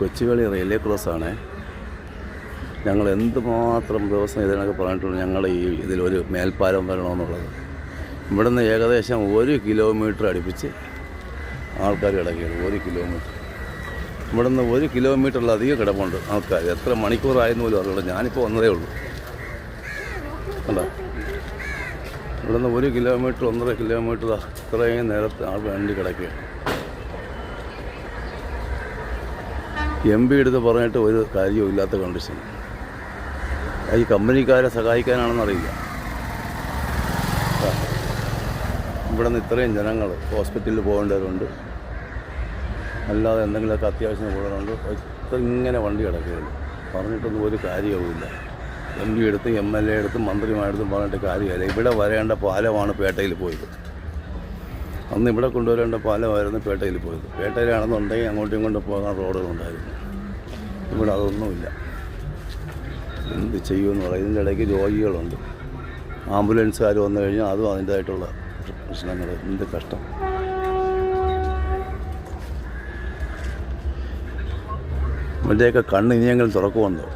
Kochuveli railway ക്രോസാണ്. ഞങ്ങൾ എന്തുമാത്രം ദിവസം ഇതിനൊക്കെ പറഞ്ഞിട്ടുണ്ട് ഞങ്ങൾ ഈ ഇതിലൊരു മേൽപ്പാലം വരണമെന്നുള്ളത്. ഇവിടുന്ന് ഏകദേശം ഒരു കിലോമീറ്റർ അടുപ്പിച്ച് ആൾക്കാർ കിടക്കുകയാണ് ഒരു കിലോമീറ്റർ. ഇവിടുന്ന് ഒരു കിലോമീറ്ററിലധികം കിടപ്പുണ്ട് ആൾക്കാർ എത്ര മണിക്കൂറായെന്ന് പോലും അറിയില്ല. ഞാനിപ്പോൾ വന്നതേ ഉള്ളൂ. കണ്ടോ? ഇവിടുന്ന് ഒരു കിലോമീറ്റർ ഒന്നര കിലോമീറ്റർ ഇത്രയും നേരത്തെ ആൾ വണ്ടി കിടക്കുകയാണ്. എം പി എടുത്ത് പറഞ്ഞിട്ട് ഒരു കാര്യവും ഇല്ലാത്ത കണ്ടീഷൻ ഈ കമ്പനിക്കാരെ സഹായിക്കാനാണെന്നറിയില്ല ഇവിടെ നിന്ന് ഇത്രയും ജനങ്ങൾ ഹോസ്പിറ്റലിൽ പോകേണ്ടവരുണ്ട്. അല്ലാതെ എന്തെങ്കിലുമൊക്കെ അത്യാവശ്യം ഇത്ര ഇങ്ങനെ വണ്ടി കിടക്കുകയുള്ളൂ. പറഞ്ഞിട്ടൊന്നും ഒരു കാര്യവുമില്ല എം പി എടുത്ത് എം എൽ എ എടുത്തും മന്ത്രിമാരെടുത്തും പറഞ്ഞിട്ട് കാര്യമില്ല. ഇവിടെ വരേണ്ട പാലമാണ് പേട്ടയിൽ പോയത്. അന്ന് ഇവിടെ കൊണ്ടുവരേണ്ട പാലമായിരുന്നു പേട്ടയിൽ പോയത്. പേട്ടയിലാണെന്നുണ്ടെങ്കിൽ അങ്ങോട്ടും ഇങ്ങോട്ടും പോകാൻ റോഡുകളുണ്ടായിരുന്നു. ഇവിടെ അതൊന്നുമില്ല. എന്ത് ചെയ്യുമെന്ന് പറയും ഇതിന്റെ ഇടയ്ക്ക് രോഗികളുണ്ട്. ആംബുലൻസുകാർ വന്നു കഴിഞ്ഞാൽ അതും അതിന്റേതായിട്ടുള്ള പ്രശ്നങ്ങൾ എന്ത് കഷ്ടം. മറ്റേയൊക്കെ കണ്ണ് ഇനിയെങ്കിലും തുറക്കുമെന്നോ